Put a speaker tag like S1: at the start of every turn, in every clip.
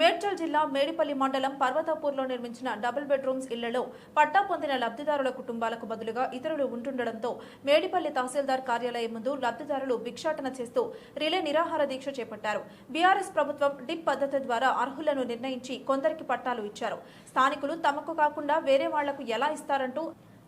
S1: మేడ్చల్ జిల్లా మేడిపల్లి మండలం పర్వతాపూర్లో నిర్మించిన డబుల్ బెడ్రూమ్స్ ఇళ్ళలో పట్టా పొందిన లబ్ధిదారుల కుటుంబాలకు బదులుగా ఇతరులు ఉంటుండటంతో మేడిపల్లి తహసీల్దార్ కార్యాలయం ముందు లబ్ధిదారులు భిక్షాటన చేస్తూ రిలే నిరాహార దీక్ష చేపట్టారు. బీఆర్ఎస్ ప్రభుత్వం డిప్ పద్ధతి ద్వారా అర్హులను నిర్ణయించి కొందరికి పట్టాలు ఇచ్చారు. స్థానికులు తమకు కాకుండా వేరే వాళ్ళకు ఎలా ఇస్తారంటూ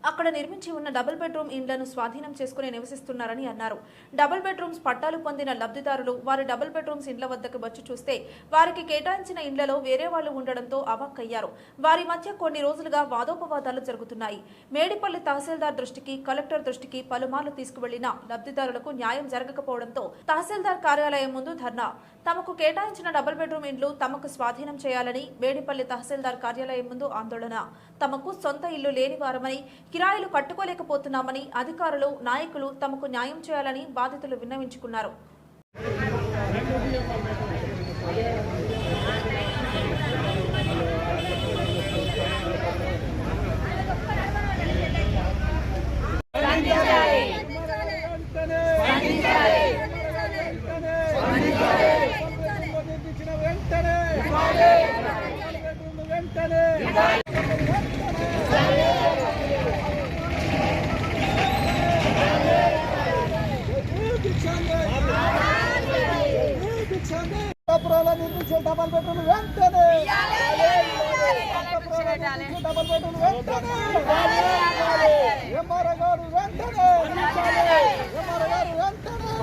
S1: అక్కడ నిర్మించి ఉన్న డబుల్ బెడ్రూమ్ ఇండ్లను స్వాధీనం చేసుకుని నివసిస్తున్నారని అన్నారు. డబుల్ బెడ్రూమ్స్ పట్టాలు పొందిన లబ్ధిదారులు వారి డబుల్ బెడ్రూమ్స్ ఇండ్ల వద్దకు వచ్చి చూస్తే వారికి కేటాయించిన ఇండ్లలో వేరే వాళ్ళు ఉండడంతో అవాక్కయ్యారు. వారి మధ్య కొన్ని రోజులుగా వాదోపవాదాలు జరుగుతున్నాయి. మేడిపల్లి తహసీల్దార్ దృష్టికి కలెక్టర్ దృష్టికి పలుమార్లు తీసుకువెళ్ళిన లబ్ధిదారులకు న్యాయం జరగకపోవడంతో తహసీల్దార్ కార్యాలయం ముందు ధర్నా తమకు కేటాయించిన డబుల్ బెడ్రూమ్ ఇండ్లు తమకు స్వాధీనం చేయాలని వేడిపల్లి తహసీల్దార్ కార్యాలయం ముందు ఆందోళన. తమకు సొంత ఇల్లు లేని వారమని కిరాయిలు కట్టుకోలేకపోతున్నామని అధికారులు నాయకులు తమకు న్యాయం చేయాలని బాధితులు విన్నవించుకున్నారు.
S2: బెడ్రూమ్ వెంటనే. డబల్ బెడ్రూమ్ వెంటనే గారు వెంటనే గారు వెంటనే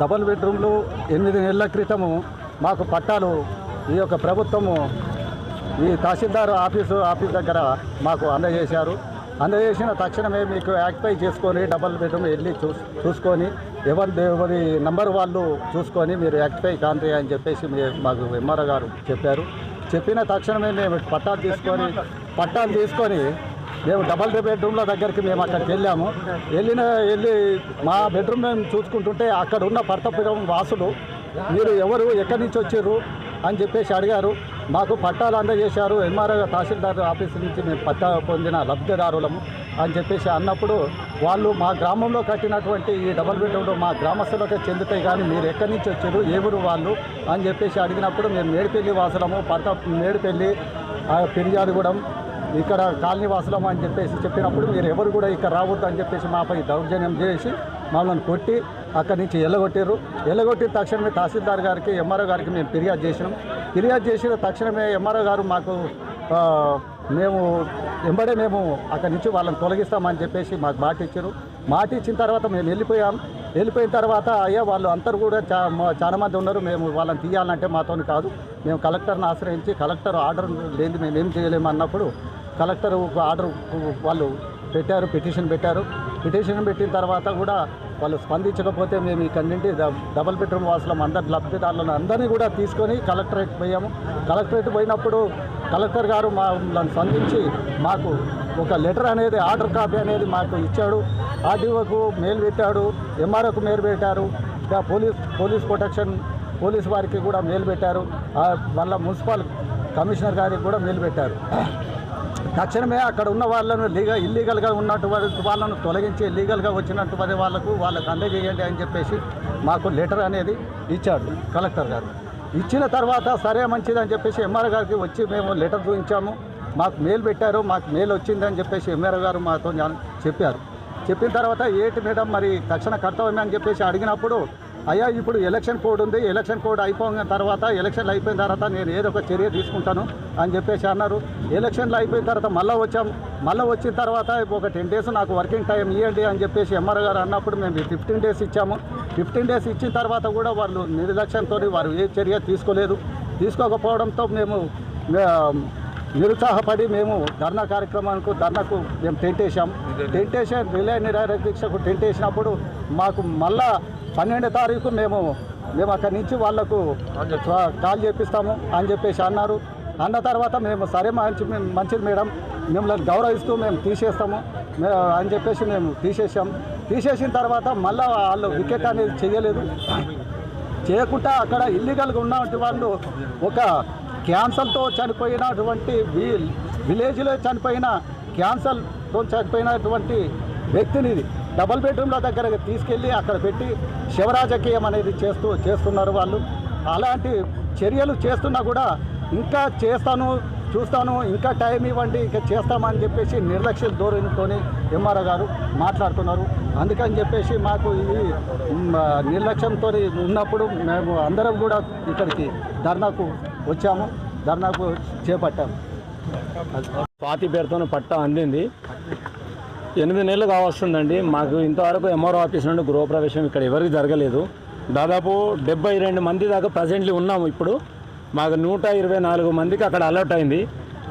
S2: డబల్
S3: బెడ్రూమ్లు ఎనిమిది నెలల క్రితము మాకు పట్టాలు ఈ యొక్క ప్రభుత్వము ఈ తహసీల్దార్ ఆఫీసు ఆఫీస్ దగ్గర మాకు అందజేశారు. అందజేసిన తక్షణమే మీకు యాక్టిఫై చేసుకొని డబల్ బెడ్రూమ్ వెళ్ళి చూ చూసుకొని ఎవరి ఎవరి నంబర్ వాళ్ళు చూసుకొని మీరు యాక్టిఫై కాంతి అని చెప్పేసి మాకు ఎంఆర్ఓ గారు చెప్పారు. చెప్పిన తక్షణమే మేము పట్టాలు తీసుకొని పట్టాలు తీసుకొని మేము డబల్ బెడ్రూమ్ల దగ్గరికి మేము అక్కడికి వెళ్ళాము. వెళ్ళిన వెళ్ళి మా బెడ్రూమ్ మేము చూసుకుంటుంటే అక్కడ ఉన్న పర్తపురం వాసులు మీరు ఎవరు? ఎక్కడి నుంచి వచ్చారు అని చెప్పేసి అడిగారు. మాకు పట్టాలు అందజేశారు. ఎంఆర్ఓ తహసీల్దార్ ఆఫీస్ నుంచి మేము పట్టా పొందిన లబ్ధిదారులము అని చెప్పేసి అన్నప్పుడు వాళ్ళు మా గ్రామంలో కట్టినటువంటి ఈ డబల్ బెడ్రూమ్లు మా గ్రామస్తులకే చెందుతాయి కానీ మీరు ఎక్కడి నుంచి వచ్చారు? ఏ ఊరు వాళ్ళు? అని చెప్పేసి అడిగినప్పుడు మేము మేడిపల్లి వాసులము పట్ట మేడిపల్లి ఆ, పెరియాదిగూడెం ఇక్కడ కాలనీ వాసులం అని చెప్పేసి చెప్పినప్పుడు మీరు ఎవరు కూడా ఇక్కడ రావద్దు అని చెప్పేసి మాపై దౌర్జన్యం చేసి మమ్మల్ని కొట్టి అక్కడి నుంచి ఎల్లగొట్టారు ఎల్లగొట్టిన తక్షణమే తహసీల్దార్ గారికి ఎంఆర్ఓ గారికి మేము ఫిర్యాదు చేసినాం. ఫిర్యాదు చేసిన తక్షణమే ఎంఆర్ఓ గారు మాకు మేము వెంబడే మేము అక్కడి నుంచి వాళ్ళని తొలగిస్తామని చెప్పేసి మాకు మాట ఇచ్చారు మాట ఇచ్చిన తర్వాత మేము వెళ్ళిపోయాం. వెళ్ళిపోయిన తర్వాత అయ్యా వాళ్ళు అందరు కూడా చా మా- చాలా మంది ఉన్నారు. మేము వాళ్ళని తీయాలంటే మాతో కాదు. మేము కలెక్టర్ని ఆశ్రయించి కలెక్టర్ ఆర్డర్ లేని మేము ఏం చేయలేము అన్నప్పుడు కలెక్టర్ ఆర్డర్ వాళ్ళు పెట్టారు పిటిషన్ పెట్టారు. పిటిషన్ పెట్టిన తర్వాత కూడా వాళ్ళు స్పందించకపోతే మేము ఇక్కడి నుండి డబుల్ బెడ్రూమ్ వాసులం అందరి లబ్ధిదారులను అందరినీ కూడా తీసుకొని కలెక్టరేట్ పోయాము. కలెక్టరేట్ పోయినప్పుడు కలెక్టర్ గారు మమ్మల్ని స్పందించి మాకు ఒక లెటర్ అనేది ఆర్డర్ కాపీ అనేది మాకు ఇచ్చాడు. ఆర్డీఓకు మెయిల్ పెట్టాడు ఎంఆర్ఓకు మెయిల్ పెట్టారు. పోలీస్ పోలీస్ ప్రొటెక్షన్ పోలీస్ వారికి కూడా మెయిల్ పెట్టారు. వాళ్ళ మున్సిపల్ కమిషనర్ గారికి కూడా మెయిల్ పెట్టారు. తక్షణమే అక్కడ ఉన్న వాళ్ళను లీగల్ ఇల్లీగల్గా ఉన్నటువంటి వాళ్ళను తొలగించి లీగల్గా వచ్చినటువంటి వాళ్ళకు వాళ్ళకు అందజేయండి అని చెప్పేసి మాకు లెటర్ అనేది ఇచ్చాడు కలెక్టర్ గారు. ఇచ్చిన తర్వాత సరే మంచిది అని చెప్పేసి ఎంఆర్ గారికి వచ్చి మేము లెటర్ చూపించాము. మాకు మెయిల్ పెట్టారు మాకు మెయిల్ వచ్చిందని చెప్పేసి ఎంఆర్ గారు మాతో చెప్పారు. చెప్పిన తర్వాత ఏంటి మేడం మరి తక్షణ కర్తవ్యం అని చెప్పేసి అడిగినప్పుడు అయ్యా ఇప్పుడు ఎలక్షన్ కోడ్ ఉంది. ఎలక్షన్ కోడ్ అయిపోయిన తర్వాత ఎలక్షన్లు అయిపోయిన తర్వాత నేను ఏదో ఒక చర్య తీసుకుంటాను అని చెప్పేసి అన్నారు. ఎలక్షన్లు అయిపోయిన తర్వాత మళ్ళీ వచ్చాం. మళ్ళీ వచ్చిన తర్వాత ఒక టెన్ డేస్ నాకు వర్కింగ్ టైం ఇవ్వండి అని చెప్పేసి ఎంఆర్ గారు అన్నప్పుడు మేము ఫిఫ్టీన్ డేస్ ఇచ్చాము. ఫిఫ్టీన్ డేస్ ఇచ్చిన తర్వాత కూడా వాళ్ళు నిర్లక్ష్యంతో వారు ఏ చర్య తీసుకోలేదు. తీసుకోకపోవడంతో మేము నిరుత్సాహపడి మేము ధర్నా కార్యక్రమానికి ధర్నాకు మేము టెంట్ వేసాం టెంట్ వేసే రిలే నిరాహార దీక్షకు టెంట్ వేసినప్పుడు మాకు మళ్ళా పన్నెండో తారీఖు మేము మేము అక్కడి నుంచి వాళ్ళకు కాల్ చేపిస్తాము అని చెప్పేసి అన్నారు. అన్న తర్వాత మేము సరే మంచి మంచిది మేడం మిమ్మల్ని గౌరవిస్తూ మేము తీసేస్తాము. అని చెప్పేసి మేము తీసేసాం తీసేసిన తర్వాత మళ్ళీ వాళ్ళు వికెట్ అనేది చేయలేదు. చేయకుండా అక్కడ ఇల్లీగల్గా ఉన్నటువంటి వాళ్ళు ఒక క్యాన్సర్తో చనిపోయినటువంటి విలేజ్లో చనిపోయిన క్యాన్సర్తో చనిపోయినటువంటి వ్యక్తిని ఇది డబల్ బెడ్రూమ్ల దగ్గర తీసుకెళ్ళి అక్కడ పెట్టి శివరాజకీయం అనేది చేస్తూ చేస్తున్నారు వాళ్ళు. అలాంటి చర్యలు చేస్తున్నా కూడా ఇంకా చేస్తాను చూస్తాను ఇంకా టైం ఇవ్వండి ఇంకా చేస్తామని చెప్పేసి నిర్లక్ష్య ధోరణితోనే ఎంఆర్ఓ గారు మాట్లాడుతున్నారు. అందుకని చెప్పేసి మాకు ఈ నిర్లక్ష్యంతో ఉన్నప్పుడు మేము అందరం కూడా ఇక్కడికి ధర్నాకు వచ్చాము. ధర్నాకు చేపట్టాము.
S4: స్వాతి పేరుతో పట్టా అందింది. ఎనిమిది నెలలు కావస్తుందండి. మాకు ఇంతవరకు ఎంఆర్ఓ ఆఫీస్ నుండి గృహప్రవేశం ఇక్కడ ఎవరికి జరగలేదు. దాదాపు డెబ్బై రెండు మంది దాకా ప్రజెంట్లీ ఉన్నాము ఇప్పుడు. మాకు నూట ఇరవై నాలుగు మందికి అక్కడ అలర్ట్ అయింది.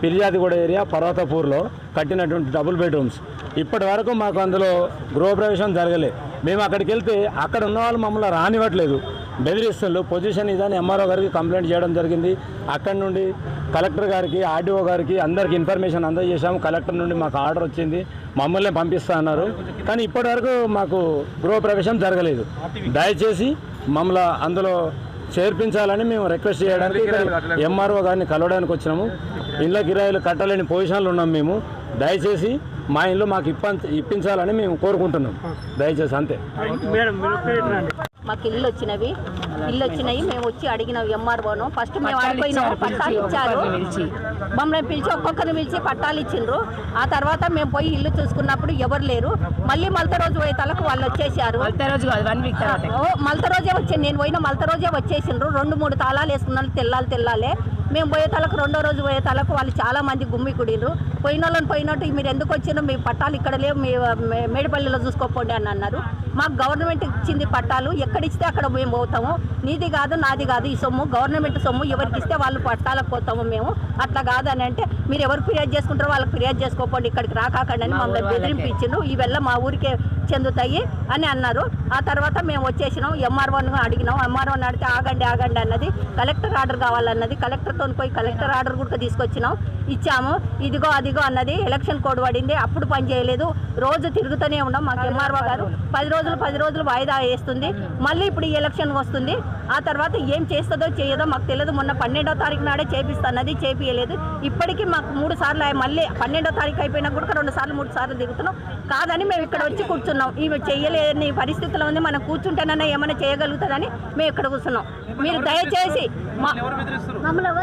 S4: పిర్యాదిగూడ ఏరియా పర్వతపూర్లో కట్టినటువంటి డబుల్ బెడ్రూమ్స్ ఇప్పటి వరకు మాకు అందులో గృహప్రవేశం జరగలే. మేము అక్కడికి వెళ్తే అక్కడ ఉన్న వాళ్ళు మమ్మల్ని రానివ్వట్లేదు. బెదిరిస్తున్నారు. పొజిషన్ ఇదని ఎంఆర్ఓ గారికి కంప్లైంట్ చేయడం జరిగింది. అక్కడి నుండి కలెక్టర్ గారికి ఆర్డీఓ గారికి అందరికి ఇన్ఫర్మేషన్ అందజేశాము. కలెక్టర్ నుండి మాకు ఆర్డర్ వచ్చింది. మమ్మల్ని పంపిస్తా అన్నారు. కానీ ఇప్పటివరకు మాకు గృహప్రవేశం జరగలేదు. దయచేసి మమ్మల్ని అందులో చేర్పించాలని మేము రిక్వెస్ట్ చేయడానికి ఎంఆర్ఓ గారిని కలవడానికి వచ్చినాము. ఇళ్ళ కిరాయిలు కట్టలేని పొజిషన్లో ఉన్నాం మేము. దయచేసి మా ఇల్లు మాకు ఇప్ప ఇప్పించాలని మేము కోరుకుంటున్నాం. దయచేసి అంతే.
S5: మాకు ఇల్లు వచ్చినవి. ఇల్లు వచ్చినాయి మేము వచ్చి అడిగినాం ఎంఆర్ఓను ఫస్ట్ మేము అడిపోయినాము పట్టాలు ఇచ్చారు. మమ్మల్ని పిలిచి ఒక్కొక్కరిని పిలిచి పట్టాలు ఇచ్చిండ్రు. ఆ తర్వాత మేము పోయి ఇల్లు చూసుకున్నప్పుడు ఎవరు లేరు. మళ్ళీ మలత రోజు పోయే తలకు వాళ్ళు వచ్చేసారు. మలత రోజే వచ్చి నేను పోయిన మలత రోజే వచ్చేసిండ్రు. రెండు మూడు తాళాలు వేసుకున్నారు తెల్లాలి తెల్లాలే. మేము పోయే తలకు రెండో రోజు పోయే తలకు వాళ్ళు చాలా మంది గుమ్మి కుడిరు పోయిన వాళ్ళని పోయినట్టు మీరు ఎందుకు వచ్చిండ్రు? మీ పట్టాలు ఇక్కడ లేవు మీ మేడిపల్లిలో చూసుకోపోండి అని అన్నారు. మాకు గవర్నమెంట్ ఇచ్చింది పట్టాలు ఎక్కడ ఇస్తే అక్కడ మేము పోతాము. నీది కాదు నాది కాదు ఈ సొమ్ము గవర్నమెంట్ సొమ్ము ఎవరికి ఇస్తే వాళ్ళు పట్టాలకు పోతాము మేము. అట్లా కాదని అంటే మీరు ఎవరు ఫిర్యాదు చేసుకుంటారో వాళ్ళకి ఫిర్యాదు చేసుకోపోండి ఇక్కడికి రాకాకండి అని మమ్మల్ని బెదిరింపు ఇచ్చిండ్రు ఇవల్ల మా ఊరికే చెందుతాయి అని అన్నారు. ఆ తర్వాత మేము వచ్చేసినాం ఎంఆర్ఓని అడిగినాం. ఎంఆర్ఓని అడిగితే ఆగండి ఆగండి అన్నది. కలెక్టర్ ఆర్డర్ కావాలన్నది. కలెక్టర్తో పోయి కలెక్టర్ ఆర్డర్ కూడా తీసుకొచ్చినాం. ఇచ్చాము. ఇదిగో అదిగో అన్నది ఎలక్షన్ కోడ్ పడింది అప్పుడు పని చేయలేదు. రోజు తిరుగుతూనే ఉన్నాం మాకు ఎంఆర్ఓ గారు. పది రోజులు పది రోజులు వాయిదా వేస్తుంది. మళ్ళీ ఇప్పుడు ఈ ఎలక్షన్ వస్తుంది. ఆ తర్వాత ఏం చేస్తుందో చేయదో మాకు తెలియదు. మొన్న పన్నెండో తారీఖు నాడే చేపిస్తున్నది చేపియలేదు. ఇప్పటికీ మాకు మూడు సార్లు మళ్ళీ పన్నెండో తారీఖు అయిపోయినా కూడా రెండు సార్లు మూడు సార్లు తిరుగుతున్నాం. కాదని మేము ఇక్కడ వచ్చి కూర్చున్నాం. ఇవి చేయలేని పరిస్థితిలో ఉంది. మనం కూర్చుంటేనన్నా ఏమైనా చేయగలుగుతుందని మేము ఇక్కడ కూర్చున్నాం. మీరు దయచేసి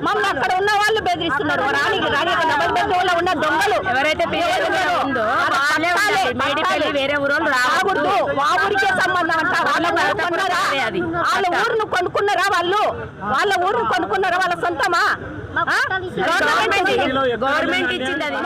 S5: మమ్మల్ని అక్కడ ఉన్న వాళ్ళు బెదిరిస్తున్నారు. రాణి రాణి డబల్ బెడ్రూమ్లో ఉన్న దొంగలు.
S6: ఎవరైతే ఉందో. మేడిపల్లి వేరే.
S5: రాకూడదు. మా ఊరికే సంబంధం అంట. వాళ్ళ ఊరు కొన్నారా. వాళ్ళ ఊరును కొనుక్కున్నారా వాళ్ళు? వాళ్ళ ఊరును కొనుక్కున్నారా వాళ్ళ సొంతమా?
S6: గవర్నమెంట్ ఇచ్చింది. అది.